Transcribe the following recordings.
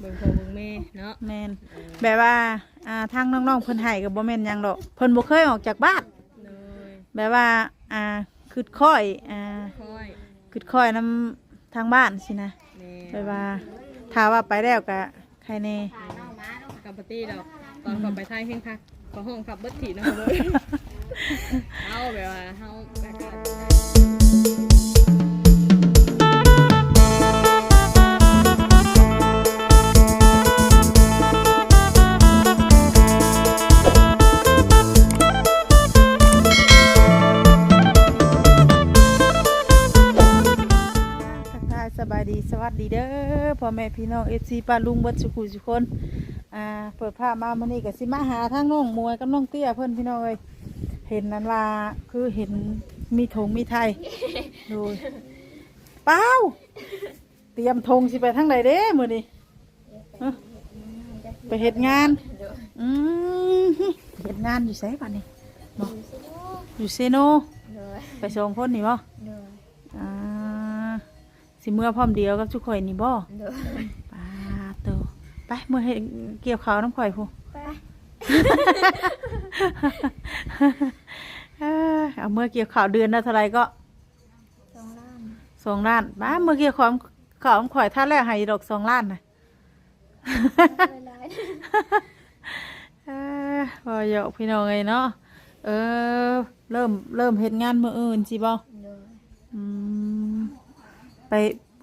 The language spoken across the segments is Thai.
เบิ่งพ่อเบิ่งแม่เนาะแม่นแบบว่าอ่าทางน้องๆเพิ่นให้ก็บ่แม่นหยังดอกเพิ่นบ่เคยออกจากบ้านเลยแบบว่าอ่าคือค่อยอ่าค่อยคือค่อยนํทางบ้านสินะแม่แบบว่าถ้าว่าไปแล้วก็ใครแน่ กับปาร์ตี้ดอกตอนก่อนไปไทยเฮงคักขอห้องขับเบิดถีนะเลยเอาแบบว่าเฮาแบบว่า บายดีสวัสดีเด้อพ่อแม่พี่น้อง FC ป้าลุงเบิดสุขุทุกคนอ่าเปิดภาพมามื้อนี้ก็สิมาหาทางน้องมวยกับน้องเตี้ยเพิ่นพี่น้องเอ้ยเห็นนั้นว่าคือเห็นมีธงมีไทยดูเป้าเตรียมธงสิไปทางใดเด้มื้อนี้ฮะไปเฮ็ดงานอืมเฮ็ดงานอยู่ไสบัดนี้บ่อยู่เซโนเลยไปส่งคนนี่บ่เลยอ่า สิเมื่อพร้อมเดียวกับทุกข่อยนี่บ่เลยปาโตไปเมื่อให้เกี่ยวข้าวน้ำข่อยพูไปเอ้อเอาเมื่อเกี่ยวข้าวเดือนละเท่าไหรก็สองล้านสองล้านบ้าเมื่อเกี่ยวข้าวข้าวน้ำข่อยท่าแรกให้ดอกสองล้านนะเลยหลายเอ้อบ่หยอกพี่น้องเลยเนาะ เออ เริ่มเริ่มเฮ็ดงานมื้ออื่นสิบ่เลยอืม ไป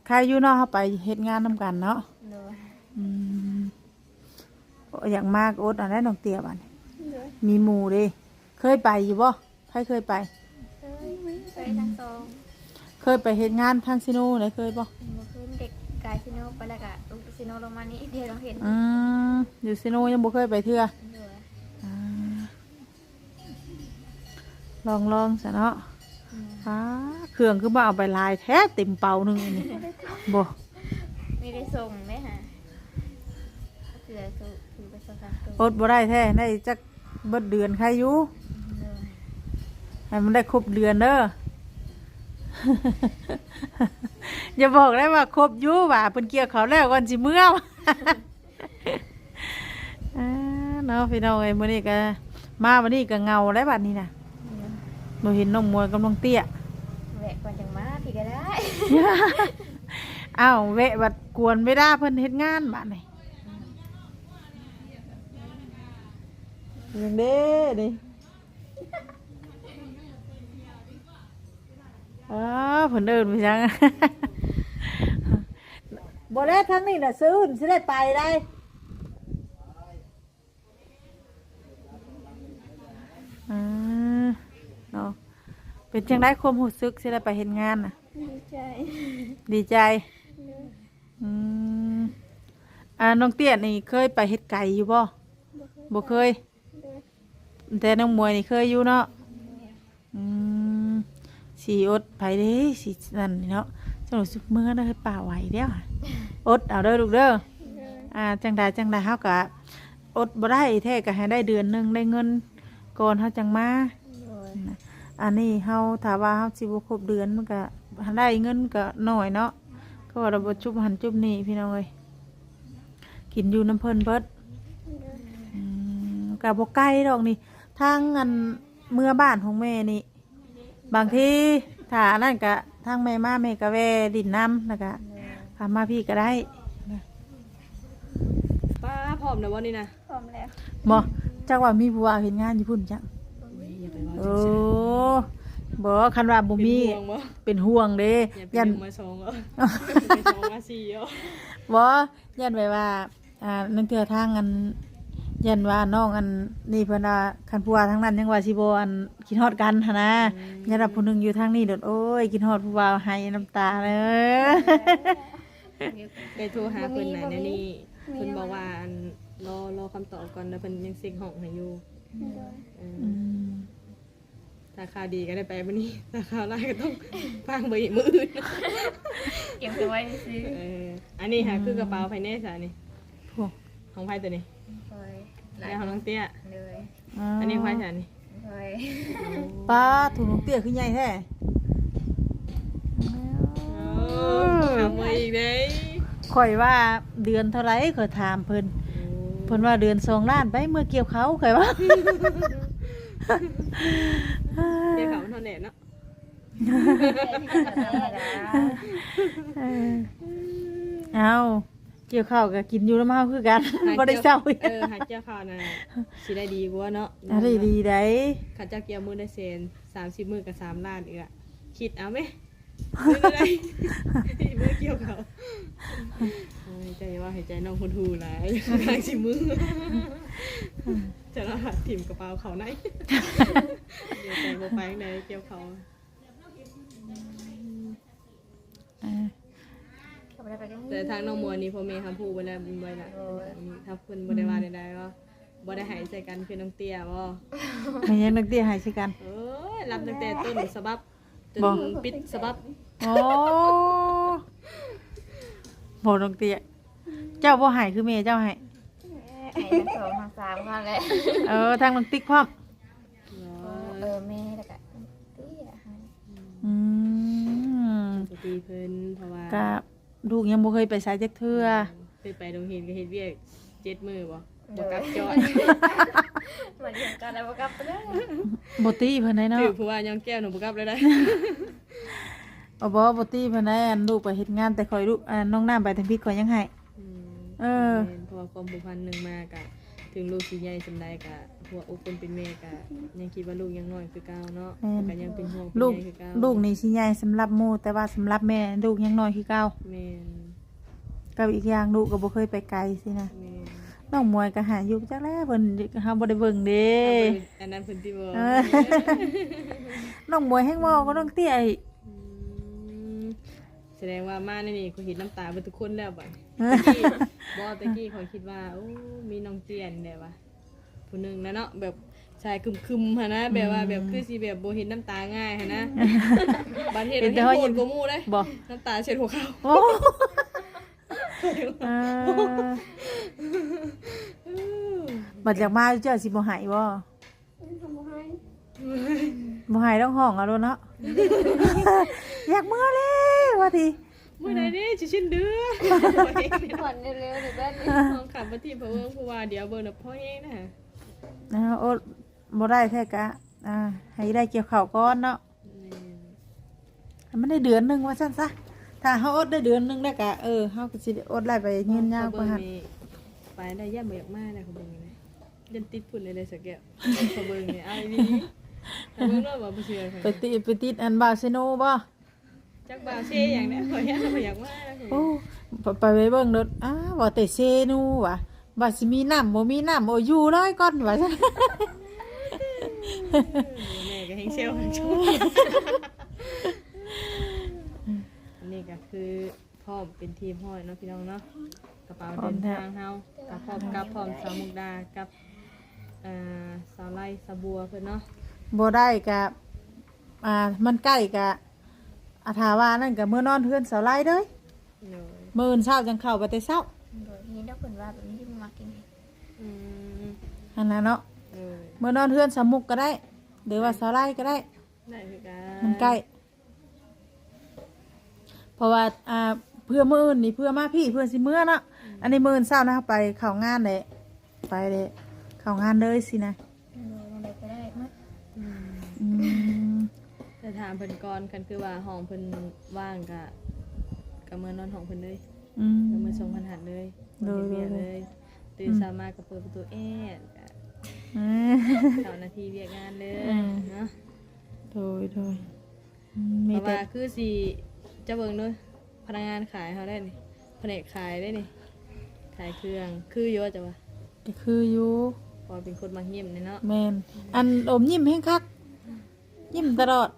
ใครอยู่เนาะเฮาไปเฮ็ดงานนํกันเนาะเลยอืมอยากมากอดอันนั้นน้องเตี้ยบัดนี้เลยมีหมู่เดิเคยไปอยู่บ่ใครเคยไปเอ้ยไปทั้งสองเคยไปเฮ็ดงานทางซิโนไหนเคยบ่เมื่อคืนเด็กกายซิโนไปแล้วก็ลูกซิโนลงมานี่เดียวเราเห็นอืมอยู่ซิโนยังบ่เคยไปเทื่อเลยอ่าลองลองซะเนาะ อ้าเครื่องคือบ่เอาไปหลายแท้เต็มเป่าหนึงอันนี้บ่ไม่ได้ส่งไหมฮะเสือสูถือไปสองสามตัวอดบ่ได้แท้ได้จักเบิดเดือนใครอยู่เลยให้มันได้ครบเดือนเด้อ อย่าบอกได้ว่าครบอยู่ว่าเพิ่นเกี่ยวเขาวแล้วก่อนสิเมื่ออ่าเนาะพี่น้องเอ้ยมื้อนี้ก็มาวันนี้ก็เงาแล้วบัดนี้น่ะ บ่เห็นน้องมวยกับน้องเตี้ยแหวกก่อนจังมาพี่ก็ได้ อ้าวแวะบัดกวนไม่ได้เพิ่นเฮ็ดงานบัดนี้ยังเด้ดิอ้าวเพิ่นเดินไปจัง บ่ได้ทั้งนี้น่ะซื้อสิได้ไปได้อ่า เนาะเป็นจังได๋ความรู้สึกสิได้ไปเฮ็ดงานน่ะ ดีใจดีใจอืมอ่าน้องเตี้ยนี่เคยไปเฮ็ดไก่อยู่บ่บ่เคย แต่น้องมวยนี่เคยอยู่เนาะอืมสีอดไปเด้สีนั่นนี่เนาะจังหวะสุกมือนะเฮ้ยป่าไหวเด้ออดเอาเด้อลูกเด้ออ่าจังใดจังใดเฮาก็อดบ่ได้แท้ก็ให้ได้เดือนหนึงได้เงินก่อนเฮาจังมาเลย อันนี้เฮาถ้าว่าเฮาสิบ่ครบเดือนมันก็ได้เงินก็น้อยเนาะก็ว่าเราบ่จุบหันจุบนี่พี่น้องเอ้ยกินอยู่น้ำเพิ่นเบิดอืมก็บ่ไกลดอกนี่ทางอันเมื่อบ้านของแม่นี่ บางทีถ้าอันนั้นก็ทางแม่มาแม่ก็แวะดินน้ำแล้วก็พามาพี่ก็ได้ป้าพร้อมนะวันนี้นะพร้อมแล้วบ่จักว่ามีผู้ว่าเฮ็ดงานอยู่พุ่นจังอย่าไปว่า โอ้บ่คันว่าบ่เป็นมีห่วงบ่ เป็นห่วงเด้อย่าไปยันหนึ่งมาสองเหรอไปสองมาสี่เหรอบ่ยันไว้ว่า อ่านั่นเถื่อทางอันยันว่าน้องอันนี่เพิ่นว่าคันผู้ว่าทางนั้นยังว่าสิบ่อันคิดฮอดกันหั่นนะยันว่าผู้หนึงอยู่ทางนี้โดดโอ้ยคิดฮอดผู้ว่าให้น้ำตาเลยได้โทรหาเพิ่นไหนนะนี่เพิ่นบอกว่าอันรอรอคำตอบก่อนแล้วเพิ่นยังเซ็กห้องให้อยู่เอออืม ถ้าข่าวดีก็ได้ไปวันนี้ถ้าข่าวร้ายก็ต้องฟังไปอีกมืออื่นเก็บตัวไว้ซื้อเอออันนี้ค่ะคือกระเป๋าไฟแนนซ์อันนี้พวกของไพ่ตัวนี้เลยหแล้ลายวของน้องเตี้ยเลยอันนี้ของไพ่ฉันนี่เลยป้าถุงน้องเตี้ยคือใหญ่แท้โอ้ทำมาอีกเลยข่อยว่าเดือนเท่าไหรข่อยถามเพิ่นเพิ่นว่าเดือนสองล้านไปเมื่อเกี่ยวเขาข่อยว่า เดี๋ยวเขามันเท่าแหน่เนาะเออเอาเกี่ยวข้าวก็กินอยู่แล้วมาคือกันบ่ได้เศร้าอีกเออหาเจ้าข้าวน่ะสิได้ดีกว่าเนาะอะไรดีได้ข้าเจ้าเกี่ยวมือได้เซน30มื้อกับ3ล้านอีกอะคิดเอาไหม มือได้มือเกี่ยวเขาโอ้ยใจว่าให้ใจน้องคนทูหลายทางสิมือจะรหัสถิ่มกระเป๋าเขาไหนเดี๋ยวใจบ่ไปไหนเกี่ยวเขาเออแต่ทางน้องมัวนี่พ่อแม่คำพูดไว้แล้วไว้ละถ้าเพิ่นบ่ได้ว่าใดๆว่าบ่ได้ใหายใส่กันคือน้องเตี้ยบ่มันยังนักเตี้ยหายสิกันเอ้ยรับตั้งแต่ต้นสบับ จนบ่ ปิดสบับโอ้บ่น้องเตี้ยเจ้าบ่ใหายคือแม่เจ้าใหายไอ้ทั้งสองทั้งสามเขาแหละเออทางน้องติ๊กพร้อมเออแม่แล้วก็เตี้ยให้อืมปกติเพิ่นเพราะว่าก็ลูกยังบ่เคยไปสายจักเทื่อเคยไปโรงเรียนก็เฮ็ดเวียก เจ็ดมื้อบ่บ่กลับจอยเหมือนอย่างกันแล้วก็กลับไปเลยบ่ตีเพิ่นได้เนาะถือผู้ว่ายังแก้วหนูบ่กลับเลยได้เอาบ่บ่ตีเพิ่นได้อันลูกไปเฮ็ดงานแต่คอยลูกอันน้องน้ำไปทางพี่ข่อยยังให้เออแม่นเพราะว่าความผูกพันหนึงมากะถึงลูกสิใหญ่สำใดกะหัวอกคนเป็นแม่กะยังคิดว่าลูกยังน้อยคือเก่าเนาะแม่นก็ยังเป็นห่วงเป็นลูกใยคือเก่าลูกนี่สิใหญ่สำหรับหมู่แต่ว่าสำหรับแม่ลูกยังน้อยคือเก่าแม่นกับอีกอย่างลูกก็บ่เคยไปไกลสินะแม่ นน้องมวยก็หาอยู่จักแล้วเพิ่นเฮาบ่ได้เบิ่งเด้อันนั้นเพิ่นที่บ่เออน้องมวยแฮงเว้าก็น้องเตี้ยอีกมแสดงว่ามาในนี่ก็เห็นน้ำตาเบิดทุกคนแล้วบ่ะเออตะกี้บ่ตะกี้เขาคิดว่าโอ้มีน้องเจียนได้ว่ะผู้หนึงนะเนาะแบบชายคึมๆหั่นนะแบบว่าแบบคือสิแบบบ่เห็นน้ำตาง่ายหั่นนะบัดเห็นเห็นแต่เห็นว่าโหยิ้ดมกว่าหมู่เลยบ่น้ำตาเช็ดหัวเข่าโอ้เออ บัดจากมาเจ้าสิบ่หายบ่บ่หายต้องห้องเอาโลดเนาะ อยากเมื่อเลยว่าที เมื่อไหร่นี่จะชิ้นเดือนผ่อนเร็วๆหรือบ้านนี้ห้องขับมาที่พะเวิงผู้ว่าเดี๋ยวเบิ่งน่ะพ่อเองนะนะโอ้บ่ได้แท้กะ อ่า ให้ได้เกี่ยวข้าวก่อนเนาะให้มันได้เดือนหนึงว่าซั่นซะถ้าเฮาอดได้เดือนหนึงได้วกะเออเฮาก็สิได้อดไล่ไปยืนยาวกว่าหั่น ไปได้ย่าเบิกมากนะเขาเบิ่งเลยยันติดฝุ่นเลยเลยสักแก้วเขาเบิ่งเนี่ยเอาดีเขาเบิ่งแล้วบ่เชื่อไปติดไปติดอันบาเซโนบ่จักบ่าวเชอย่างเนี้ยขออยากขออยากมากโอ้ไปไปเบิ่งรถอ้าว่าแต่เซนูว่ะว่าสิมีน้ำบ่มีน้ำโอ้อยู่เลยก่อนว่าซั่นแม่ก็แฮงเซลแฮงชูอันนี้ก็คือ พ่อเป็นทีมห้อยเนาะพี่น้องเนาะกระเป๋าเดินทางเฮากับพร้อมกับพร้อมสาวมุกดากับอ่าสาวไล่สาวบัวเพิ่นเนาะบ่ได้กะอ่ามันใกล้กะอาถาว่านั่นกะมื้อนอนเฮือนเสาไล่เด้ยโดยมื้ออื่นเช้าจังเข้าไปแต่เช้าโดยนี้นักคนว่าแบบนี้ที่มากินอืมอันนั้นเนาะโดยมื้อนอนเฮือนสามุกก็ได้หรือว่าเสาไล่ก็ได้ ได้คือกันมันใกล้ เพราะว่าอ่า เพื่อมื้ออื่นนี่เพื่อมาพี่เพื่อสิมื้อเนาะอันนี้มื้ออื่นเช้านะไปเข้างานเลยไปเลยเข้างานเลยสินะโดยอะไรก็ได้มั้ยอืมอืมแต่ถามเพิ่นก่อนกันคือว่าห้องเพิ่นว่างกะกะเมื่อนอนห้องเพิ่นเลยอืมกะเมื่อส่งพันหัดเลยโดยเวียกโดยเลยตื่นสามารถก็เปิดประตูแอดกะเอ้ยเสาร์นาทีเวียกงานเลยอืมเนาะโดยโดยอืมเพมีราะแต่ว่าคือสิจะเบิ่งด้วย พนักงานขายเขาได้นี่แผนกขายได้นี่ขายเครื่องคือเยอะจ้ะวะก็คืออยู่พอเป็นคนมาเงียบนี่เนาะแมนอันอมยิ้มแห้งคัก ยิ้มตลอด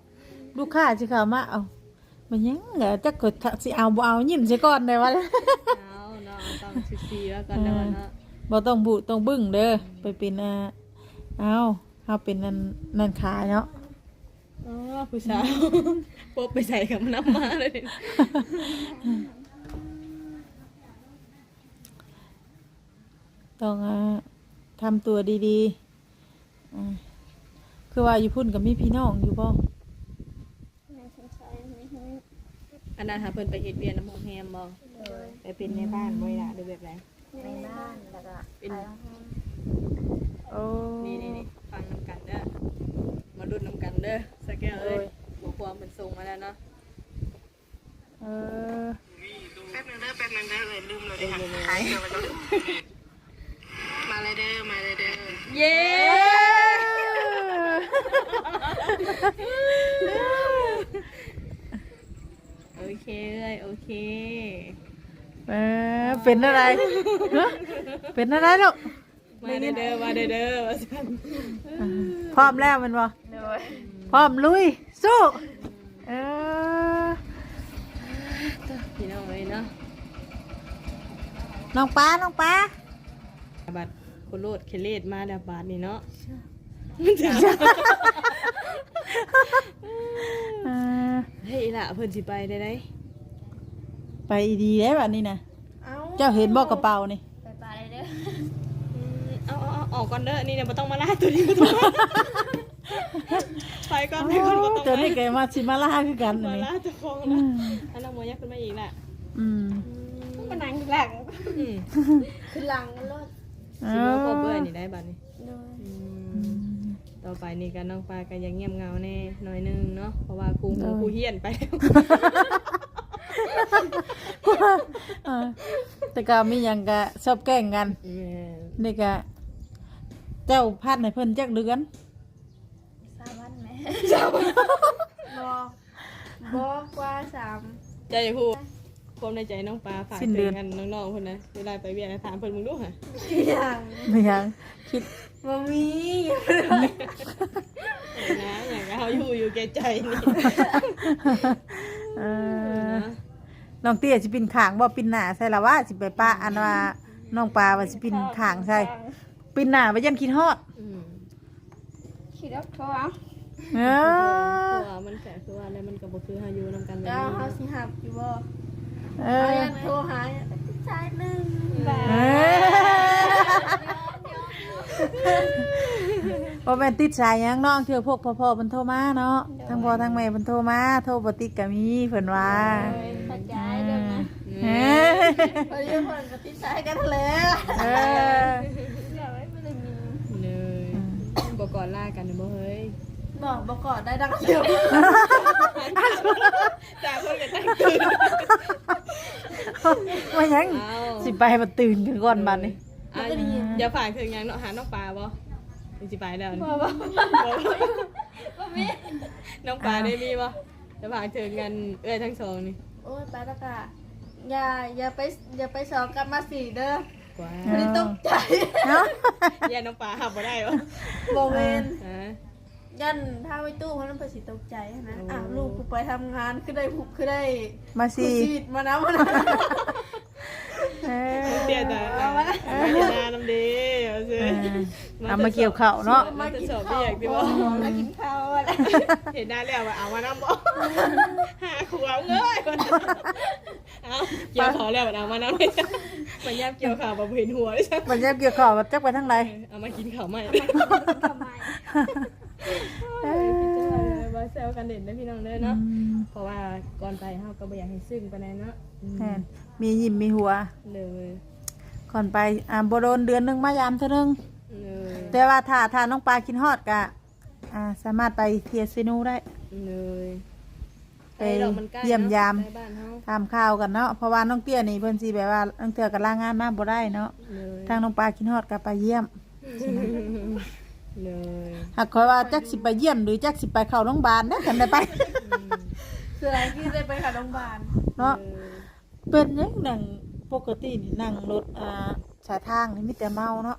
ลูกค้าสิเข้ามาเอามันยังเหรอจักกดสิเอาบ่เอายิ้มซะก่อนได้วะเอาเนาะต้องซีๆแล้วกันนะวะเนาะบ่ต้องบุต้องบึ้งเด้อไปเป็นอ่าเอาเฮาเป็นนั่นนั่นขายเนาะอ๋อผู้สาว ปบไปใส่กับน้ำมาเลยต้องอ่าทำตัวดีๆอ่าคือว่าอยู่พุ่นกับมีพี่น้องอยู่บ่อันนั้นหาเพิ่นไปเฮ็ดเวียนน้ำหอมแฮมบ่โดยไปไปเป็นในบ้านบ่ล่ะหรือแบบไหนในบ้านแล้วก็เป็นไปห้องโอ้นี่นี่นี่ฟังน้ำกันเด้อมาดุนน้ำกันเด้อสแกลเอ้ย บอกความเป็นทรงมาแล้วเนาะเออแป๊บนึงเด้อแป๊บนึงเด้อเลยลืมเลยเด้อค่ะหายเดี๋ยวมันจะลืมมาเลยเด้อมาเลยเด้อเย้โอเคเลยโอเคเออเป็นอะไรฮะเป็นอะไรลูกมาเด้อเด้อมาเด้อเด้อว่าซั่นพร้อมแล้วแมันบ่โดยพร้อมลุย สู้เออพี่น้องเอ้ยเนาะน้องป้าน้องป้าบัดโคโลดเคเลดมาแล้วบาดนี่เนาะเออเฮ้ยล่ะเพิ่นสิไปได้ไดไปดีได้แบบนี้นะเอ้าเจ้าเห็นบ่กระเป๋านี่ไปปลาเลยเด้ออืมเอาเอาเอาออกก่อนเด้อนี่เนี่ยบ่ต้องมาล่าตัวนี้บ่ต้องมา ไปก่อนไปก่อนบ่ต้องตัวมานี้แกมาชิมาล่าคือกันอันมานี้ล่าเจ้าของนะอันน้องมวยยักขึ้นมาอีกล่ะอืมก็นั่งหลังอืมคือหลังรถเอสิอมาพบเบื่อนี่ได้บัดนี้โดยอืมต่อไปนี่กันน้องปลาก็ยังเงียบเหงาแน่หน่อยนึงเนาะเพราะว่าครูหูครูเฮียนไปแล้วเออแต่ก็มีหยังก็ชอบแกล้งกัน แม่นนี่ก็เจ้าพัดให้เพิ่นจักเดือนสามวันไหม สามบบอกว่าสามใจพูดความในใจน้องปลาฝากถึงกันน้องๆคนนะเวลาไปเวียนนะถามเพิ่นมึงดูค่ะอย่างไม่ยังคิดบ่มีเออนะอย่างเขาอยู่อยู่แก่ใจนี่เออนะน้องเตี้ยสิปินขางบ่ปินหน้าใส่ละว่าสิไปป้าอันว่าน้องปลาว่าสิปินขางใส่ปินหน้าไว้ยันคิดฮอดอืม ขี่รถเขา เอาเอเอออมันแก่คือว่าอะไรมันก็บ่คือเฮาอยู่นำกันแบบเจ้านี้เขาสิหับอยู่บ่เอเอาอยังโทรหาชายหนึ่งแบเอบอบ่แม่นติดสายหยังน้องเทื่อพวกพ่อๆเพิ่นโทรมาเนาะทั้งพ่อทั้งแม่เพิ่นโทรมาโทรบ่ติดก็มีเพิ่นว่าเข้าใจเรื่องนะเอพอเรื่องคนกับที่ชายกันแล้วออย่าไว้ไม่ได้ยินเลยบ่ก่อนล่ากันบ่เฮ้ย บอกบอกก่อนได้ดังเดียวแต่เพิ่นก็ตั้งตื่นว่าหยังเอาสิไปบ่ตื่นกันก่อนบัดนี้อะอย่าฝากถึงหยังเนาะหาน้องปลาบ่หรือสิไปแล้วนี่บอกว่าบ่มีน้องปลาได้มีบ่จะฝากถึงกันเอ้ยทั้งสองนี่โอ้ยไปตะกะอย่าอย่าไปอย่าไปสอบกลับมาสี่เด้อกว่าไม่ได้ตกใจเนาะแย่น้องปลาหับบ่ได้บ่โมเมนฮะ ยันถ้าไว้ตู้เพราะนั่นเป็นสิตกใจนะโอ้อ้าวลูกกูไปทำงานคือได้ผูกคือได้มากูสิชีดมานะมานะเออเตี้ยแต่เอามาเอามาหน้าน้ำดีเอาซิเออเอามาเกี่ยวข้าวเนาะมาจะสอบเรียกดิบ่มากินข้าวอะไรเห็นหน้าแล้วว่าเอามาน้ำบ่หาขวางเอ้ยเอาเกี่ยวขอแล้วเอามาน้ำเลยมันยับเกี่ยวข่าวบ่เห็นหัวเลยใช่มันจะเกี่ยวข้าวว่าจักไปทางใดเอามากินข้าวใหม่ ทำไม เออมาแซวกันเด่นนะพี่น้องเด้อเนาะ เพราะว่าก่อนไปเฮาก็บ่อยากให้ซึ้งปานใดเนาะอืมแม่นมียิ้มมีหัว เลยก่อนไปอ่าบ่โดนเดือนหนึงมายามเท่านึง เลยแต่ว่าถ้าถ้าน้องปลากินฮอดก็อ่าสามารถไปเทียซินูได้ เลยไปดอกนใกล้เยี่ยมยาม ใกล้บ้านเฮาตามข่าวกันเนาะเพราะว่าน้องเตี้ยนี่เพิ่นสิแบบว่าตั้งเทื่อก็ลางานมาบ่ได้เนาะเลยทางน้องปลากินฮอดก็ไปเยี่ยม เลยหากคอยว่าจักสิไปเยี่ยมหรือจักสิไปเข้าโรงพยาบาลได้อกันได้ไป คืออะไรที่ได้ไปหาโรงพยาบาลเนาะเป็นหยังนั่งปกตินี่นั่งรถอ่าสายทางนี่มีแต่เมาเนาะ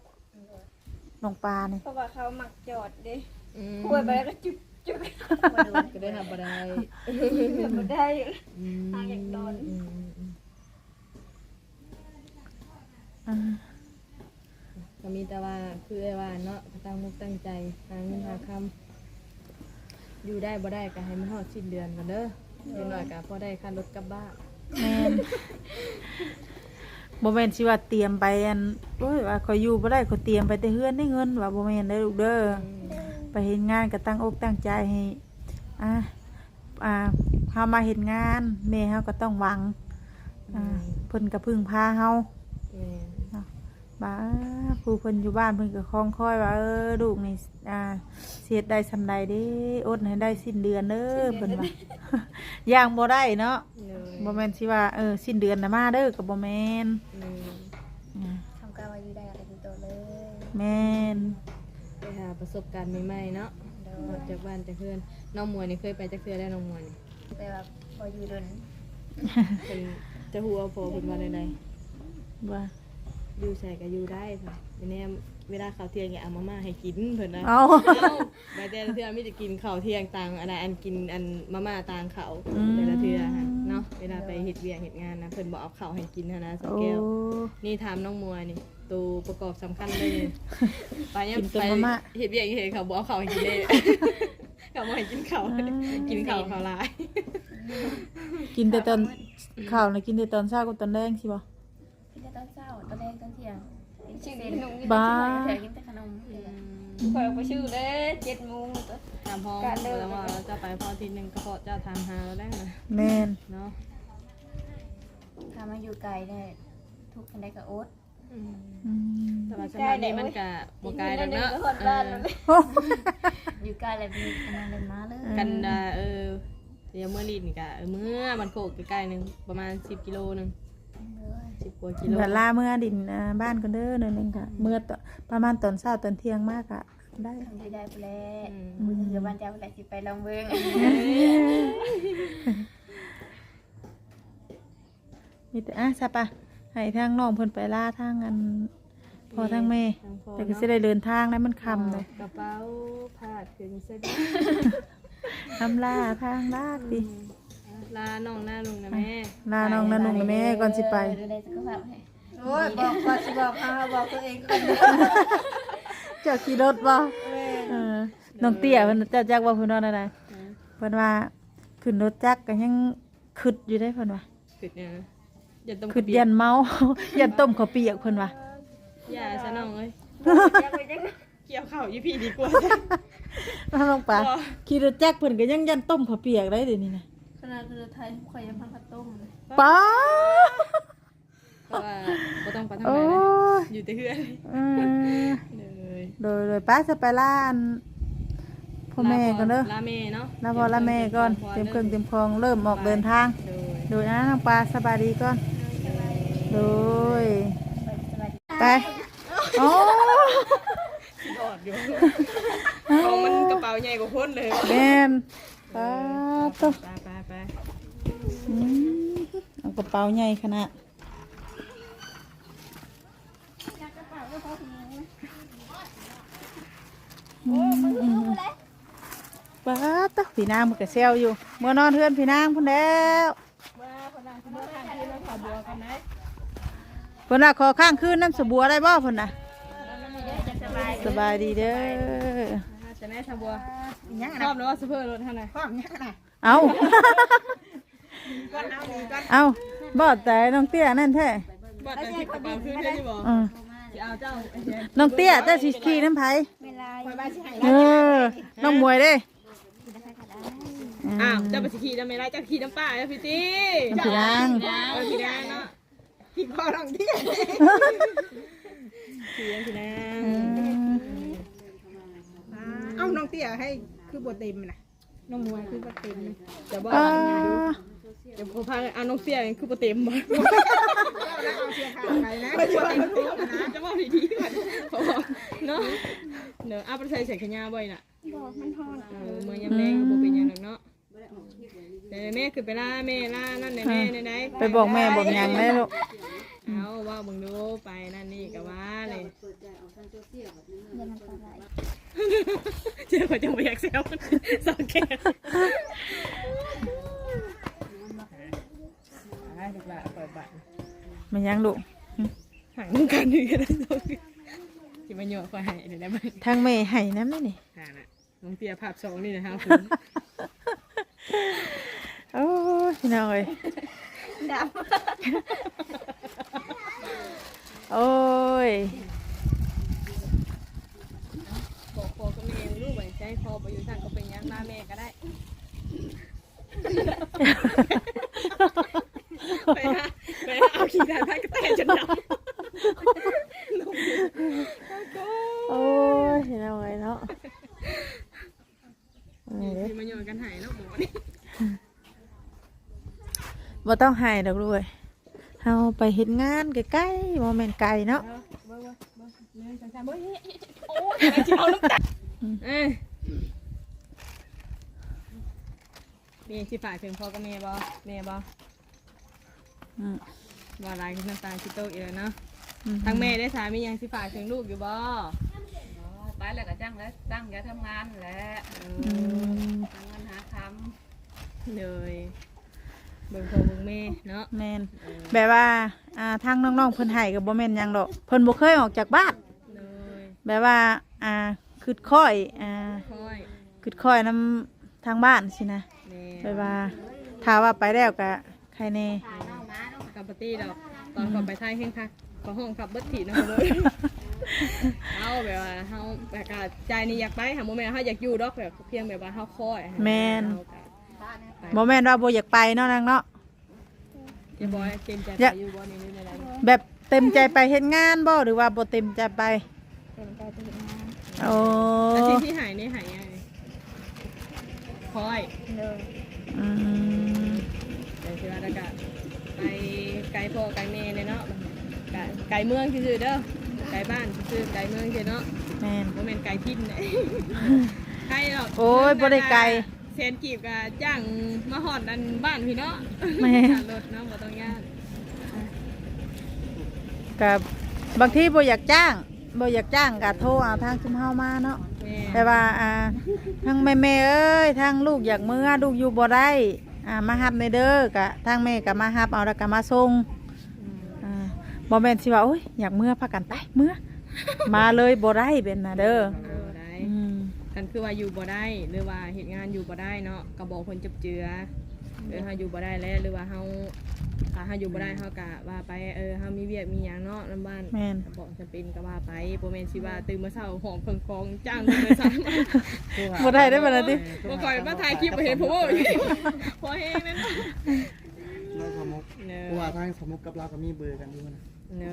น้องปลานี่เพราะว่าเขาหมักจอดดิอืมป่วยไปแล้วก็จุ๊บจุ๊บมาดูก็ได้ทำบ่ได้ไม่ได้อยู่อืมทางอย่างโดนอืมอืมอืมอ่า ก็มีแต่ว่าคือไอ้ว่าเนาะก็ตั้งมุกตั้งใจหาเงินหาคำอยู่ได้บ่ได้ก็ให้มันฮอดสิ้นเดือนกันเด้อเดี๋ยวหน่อยก็พอได้ค่ารถกลับบ้านแม่นบ่แม่นสิว่าเตรียมไปอันโอ้ยว่าขอยอยู่บ่ได้ขอยเตรียมไปแต่เฮือนได้เงินว่าบ่แม่นได้อลูกเด้อไปเห็นงานก็ตั้งอกตั้งใจให้อ่าอ่าเฮามาเห็นงานแม่เฮาก็ต้องหวังอ่าเพิ่นก็พึ่งพาเฮาแม่น บ้าผู้เพิ่นอยู่บ้านเพิ่นก็คล้องคอยว่าเออลูกนี่อ่าเสียดได้สำใดเด้อดให้ได้สิ้นเดือนเด้อเพิ่นว่าย่างบ่ได้เนาะเลยบ่แม่นสิว่าเออสิ้นเดือนน่ะมาเด้อก็บ่แม่นเลยอ่าทำการวาอยุได้อะไรเป็นตัวเลยแม่นไปหาประสบการณ์ใหม่ๆเนาะโดออยกจากบ้านจากเพื่อนน้องมวยนี่เคยไปจากเพื่อนได้น้องมวยนี่แต่ว่าพออยู่ดนเป็นจะหัวพอเพิ่นว่าใดว่าๆ อยู่ใส่ก็อยู่ได้ค่ะทีนี้เวลาข้าวเที่ยงอย่าเอามาม่าให้กินเพิ่นนะเอาเอ้าบางแต่ละเทื่อมีแต่กินข้าวเที่ยงต่างอันใดอันกินอันมาม่าต่างเขาแต่ละเทื่อฮะเนาะเวลาไปเฮ็ดเวียกเฮ็ดงานนะเพิ่นบอกเอาข้าวให้กินหั้นนะสักโอ้ แก้ว นี่ถามน้องมวยนี่ ตัวประกอบสำคัญเลยไปยังกินแต่ไปมาม่าเฮ็ดเวียกเฮ็ดเขาบอกเอาข้าวให้กินเลย เขาบอกให้กินข้าวกินข้าวเขาวหลายกินแต่ตอนข้าวน่ะกินแต่ตอนเช้ากับตอนแรงสิบ่กินแต่ตอนเช้า ตอนแรกตอนเที่ยงกินแต่ขนมบ้าแถวกินแต่ขนมคอยออกไปชื่อเลยเจ็ดโมงตัว ถามพ่อการเดิน แล้วว่าเราจะไปพอทีหนึ่งก็พราะเจ้าทางหาเราได้นะแม่นเนาะทำมาอยู่ไกลได้ทุกคนได้กับโอ๊ตอืมแต่ว่าสมัยนี้มันกะบกายแล้วเนาะโอ้อยู่ไกลเลยมีขนาดเลยมาเลยกันดาเออเดี๋ยวเมื่อรีดนี่กะเออเมื่อมันโคกใกล้ๆหนึงประมาณสิบกิโลหนึง สิบกว่ากิโลเวลาเมื่อดินอ่าบ้านกันเด้อหน่อยหนึงค่ะเมื่อตอนประมาณตอนเช้าตอนเที่ยงมากอะได้ ทำได้ไปแล้วมือถือบ้านเจ้าไปสิไปลองเบิ้งมีแต่อะซะปะให้ทางน้องเพิ่นไปล่าทางอันพ่อทางแม่ทางพ่อแต่ก็เนาะสิได้เดินทางได้มันค่ำเลยกระเป๋าผ้าถึงเส้นทำล่าทางลากดิ ลาน้องหน้าลุงนะแม่ลาน้องนะนุ่งนะแม่ก่อนสิไป ดูแลสุขภาพให้โอ้ยบอกก่อนสิบอกเขาบอกตัวเองก่อนเจ้าขี่รถบ่เออน้องเตี้ยเพิ่นเจ้าจักว่าเพิ่นว่าอะไรเพิ่นว่าขึ้นรถจักรก็ยังคึดอยู่ได้เพิ่นว่าขึ้นเนี่ยนะอย่าต้มคึดยันเมา ยันต้มข้าวเปียกเพิ่นว่าอย่าซะน้องเอ้ยเกี่ยวข้าวอยู่พี่ดีกว่าน้องลงปลาขี่รถจักรเพิ่นก็ยังยันต้มข้าวเปียกได้เดี๋ยวนี้นะข นาดคือไทยข่อยยังพันพัดต้มเลยป้าเพราะว่าบ่ต้องไปทางโอ้ไหนนะยอยู่แต่เพื่อนเออเลยโดยโดยป้าจะไปล่าอันพ่อแม่ก่อนเด้อลาแม่เนาะลาพ่อลาแม่ก่อนเต็มเครื่องเต็มคองเริ่มออกเดินทาง โดย โดยนะน้องปลาสบายดีก่อน โดยสบายดีไปโอ้กอดอยู่ของมันกระเป๋าใหญ่กว่าคนเลย แม่น ป้าตุ๊ไปไปไปอืมเอากระเป๋าใหญ่ขนาดป้าตุ๊พี่นางมันก็เซลอยู่ เมื่อนอนเพื่อนพี่นางพุ่นแล้วพิ่นน่ะขอข้างคืนน้ำสบัวได้บ่พิ่นน่ะสบายดีเด้อจะแม่ชาบัว ชอบนะว่าซูเปอร์รถเท่าไหร่ความยากนะเอาก้อนเอาดีก้อนเอาบอดแต่น้องเตี้ยนั่นแท้บอดแต่ที่กระเป๋าขึ้นได้ที่บอกอืมจะเอาเจ้าไอ้เจ๊น้องเตี้ยเจ้าสิขี่น้ำไผเวลาข่อยบ้านสิให้เออน้องมวยเด้อ้าวเจ้าไปขี่ทำไมไรเจ้าขี่น้ำป้าแล้วพี่ตีน้องพี่นางเออพี่นางเนาะกินพ่อรองเที่ยขี่ยังพี่นางเอ้าน้องเตี้ยให้ คือบทเต็มนะน้องมวยคือบทเต็มนะจะบอกอ่าเดี๋ยวผมพาเอาน้องเสียคือโปรเต็มบ่แล้วเอาเสียขาไปนะบทเต็มนะจะบอกดีๆก่อนเพราะว่าเนาะเดี๋ยวอาไปใส่ใส่ขยาบ่อยน่ะบอกมันทอนเออเมื่อยามแรงก็บ่เป็นหยังหรอกเนาะแต่แม่คือไปล่าแม่ล่านั่นแน่แม่ไหนๆไปบอกแม่บอกหยังได้ลูกเอาว่ามึงดูไปนั่นนี่ก็ว่าเลยเดี๋ยวมันตาย เจ้าก็จะไม่อยากแซวมันสองแก้วอ่าถูกละเปิดบัตรมันยังลูกห่างกันอยู่กันสองที่มันโยกคอยหายเดี๋ยวได้ไหมทางแม่ให้น้ำได้นี่ห่าน่ะน้องเตียภาพสองนี่นะฮะคุณโอ้ยพี่น้องเอ้ยโอ้ย บอกพ่อกับแม่ลูกไว้ ใจพ่อไปอยู่ทางก็เป็นยังมาแม่ก็ได้ ไปหาไปขี่ได้พันก็แต่จนดโอ้ยเห็นเอาไว้เนาะำนี่ที่มาโยนกันหายแล้วหมูนี่บ่ต้องหายดอกด้วยเฮาไปเฮ็ดงานใกล้ๆบ่แม่นไกลเนาะ เบ้อเบ้อเบ้อเนื้อจังจังเบ้อเฮ้ยโอ้ยอะไรที่เอาน้ำตาเอ้ย มีสิฝากถึงพ่อกับแม่บ่แม่บ่อืมว่าอะไรน้ำตาชิโตกอีกแล้วเนาะอืมทั้งแม่ได้สามียังสิฝากถึงลูกอยู่บ่ไปแล้วก็จ้างแล้วตั้งอย่าทำงานแหละอืมทำงานหาคเลยเบิ่งพ่อเบิ่งแม่เนาะแม่นแบบว่าอ่าทางน้องๆเพิ่นให้ก็บ่แม่นหยังดอกเพิ่นบ่เคยออกจากบ้านเลยแบบว่าอ่าคือค่อยอ่าค่อยคือค่อยนํทางบ้านสินะ แม่แบบว่าถ้าว่าไปแล้วก็ใครแน่ กับปาร์ตี้ดอกตอนก่อนไปไทยเฮงคักขอห้องขับเบิดถีนะเลยเอาแบบว่าเฮาแบบกะใจนี่อยากไปหาโมเมนต์เฮาอยากอยู่ดอกแบบเพียงแบบว่าเฮาคอยให้แม่นเฮาก็ไปบ่แม่นว่าบ่อยากไปเนาะนางเนาะ อย่าบอยเต็มใจอไปยากอยู่บ่นี่นี่อะไรแบบเต็มใจไปเฮ็ดงานบ่หรือว่าบ่เต็มใจไปเป็นใจเป็นงานโอ้อาชีพที่หายนี่หายยังไงคอย เลย อืมเดี๋ยวสิว่าแล้วก็ไปไกลพ่อไกลแม่เลยเนาะไกลไกลเมืองซื่อๆเด้อไกลบ้านซื่อๆไกลเมืองซื่อเนาะแม่นโมเมนต์ไกลทินเลยไกลหรอกโอ้ยบ่ได้ไกลเซนกีบกับจ้างมาหอดอันบ้านพี่เนาะแม่ขับรถเนาะบ่ต้องยากกับบางทีบ่อยากจ้างบ่อยากจ้างก็โทรเอาทางชุมเฮามาเนาะ แม่แต่ว่าอ่าทางแม่แม่ๆเอ้ยทางลูกอยากเมื่อลูกอยู่บ่ได้อ่ามาฮับในเด้อกะทางแม่ก็มาฮับเอาแล้วก็มาส่งอ่าบ่แม่นสิว่าโอ้ยอยากเมื่อพากันไปเมื่อ มาเลยบ่ได้เป็นน่ะเด้อเอาได้อืมกันคือว่าอยู่บ่ได้หรือว่าเหตุงานอยู่บ่ได้เนาะก็บอกคนจับเจือเออเฮาอยู่บ่ได้แล้วหรือว่าเฮา ถ้าเฮาอยู่บ่ได้เฮากะว่าไปเออเฮามีเวียกมีหยังเนาะนํบ้านแม่น ก็บอกจะเป็นก็ว่าไปบ่แม่นสิว่าตื่นมาเช้าหอมเครื่องกองจ้างคนเลยซะบ่ได้ได้อบัดนั้นติ บ่ก่อยมาถ่ายคลิปบ่เห็นผมว่าอยู่พอเฮงนั่นเราสมุกเนเพราะว่าทางสมุกกับเราก็มีเบอร์กันอยู่นะเนย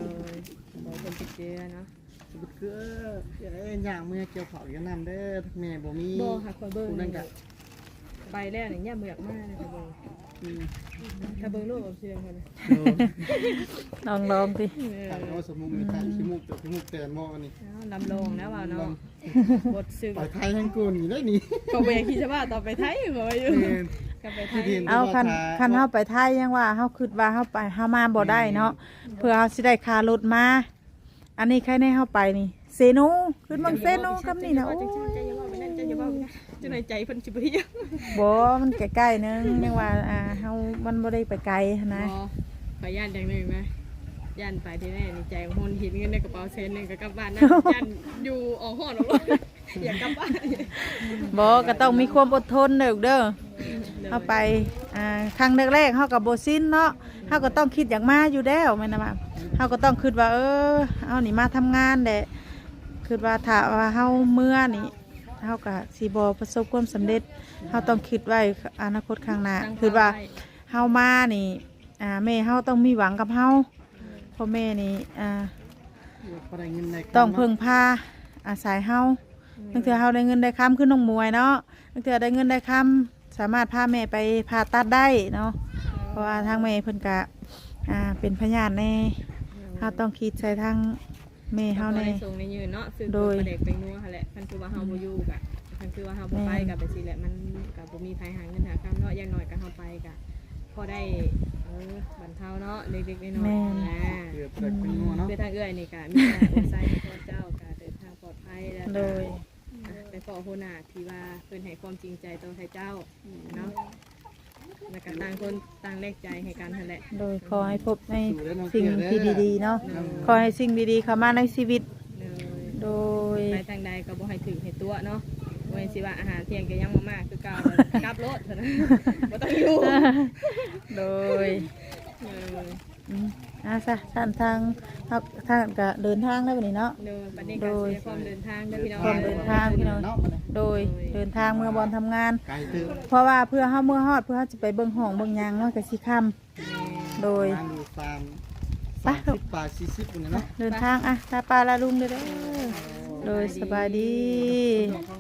บอกคนจับเจือเนาะสมุกคือเอออย่าได้อย่างเมื่อเกี่ยวเผาอย่างนำเด้อแม่บ่มีบ่ค่ะคอยเบิ่งผู้นั่นก็ ไปแล้วเนี่ยย่าเมือกมากเลยค่ะเบิ่งอืมถ้าเบิ่งรูปกับเสียงคนน่ะลองลองสิเออทางเราสมุกมีทางขี้มูกจบขี้มูกแตนหม้อนี่เอาลำลงนะว่าเนาะบทสึกไปไทยทั้งกูนี่ได้นี่ก็เวคิดว่าต่อไปไทยเหรออยู่แม่นก็ไปไทยที่ดินเอาคันคันเฮาไปไทยยังว่าเฮาคิดว่าเฮาไปเฮามาบ่ได้เนาะเพื่อเฮาสิได้ค่ารถมา อันนี้ใครในเฮาไปนี่เซโนขึ้นเบางเซโนกับนี่นะโอ้ยใจ อย่าว่าไปนั่นใจอย่าว่าไปนั่นจะในใจเพิ่นสิบ่เฮียบ่มันใกล้ๆนึงยังว่าอ่าเฮามันบ่ได้ไปไกลหั้นนะบ่ขอย่านอย่างหนึงไหมย่านไปที่แน่ในใจของคนเห็นเงินในกระเป๋าเซนหนึงก็กลับบ้านนะย่านอยู่ออกห้องออกรถอยากกลับบ้านบ่ก็ต้องมีความอดทนเด้อเด้อเฮาไปอ่าครั้งแรกๆเฮาก็บ่สิ้นเนาะเฮาก็ต้องคิดอย่างมาอยู่แล้วแม่นนะว่าเฮาก็ต้องคิดว่าเออเอานี่มาทำงานแหละคิดว่าถ้าว่าเฮาเมื่อนี่ เฮาก็สิบ่ประสบความสำเร็จเฮาต้องคิดไว้อนาคตข้างหน้าคือว่าเฮามานี่อ่าแม่เฮาต้องมีหวังกับเฮาพ่อแม่นี่อ่าพอได้เงินในต้องเพิ่งพาอาศัยเฮาตั้งแต่เฮาได้เงินได้ค้ำขึ้นน้องมวยเนาะตั้งแต่ได้เงินได้ค้ำสามารถพาแม่ไปผ่าตัดได้เนาะเพราะว่าทางแม่เพิ่นกะอ่าเป็นพยานแน่เฮาต้องคิดใส่ทาง แม่เฮาในแน่ส่งในยืนเนาะซึ่งโดย ประเด็กเป็นนัวค่ะแหละมันคือว่าเฮาบ่อยู่กะมันคือว่าเฮาบ่ไปกับไปสิแหละมันกับบ่มีไผหาเงินหาคำเนาะอย่างน้อยก็เฮาไปกะพอได้เออบรรเทาเนาะเล็กๆน้อยๆนะเกือบเกิดเป็นงัวเนาะคือทางเอื้อยนี่กะมีแต่อุตส่าห์ขอเจ้ากะเดินทางปลอดภัยแล้วโดยอะไปขอโหนาที่ว่าเพิ่นให้ความจริงใจต่อให้เจ้าเนาะ แล้วก็ต่างคนต่างแลกใจให้กันนั่นแหละโดยขอให้พบในสิ่งที่ดีๆเนาะขอให้สิ่งดีๆเข้ามาในชีวิตเลยโดยไปทางใดก็บ่ให้ถึงให้ตัวเนาะบ่ให้สิว่าอาหารเที่ยงก็ยังบ่มากคือเก่ากลับรถเถอะนะบ่ต้องอยู่โดยเอออืมอ่าซะท่านทางเฮาท่านก็เดินทางแล้วบัดนี้เนาะเดินบัดนี้ก็เสียความเดินทางเด้อพี่น้องความเดินทางพี่น้องเนาะโดยเดินทางเมื่อบอลทำงาน ไกลตึกเพราะว่าเพื่อเฮาเมื่อฮอดเพื่อเฮาจะไปเบิ่งห้องเบิ่งหยังเนาะก็สิค่ำโดยมาดูฟาร์มไป สามสิบปลาสี่สิบคนเนี่ยเนาะ เดินทางอะตาปลาลาลุงเด้อเด้อโดยสบายดี ของ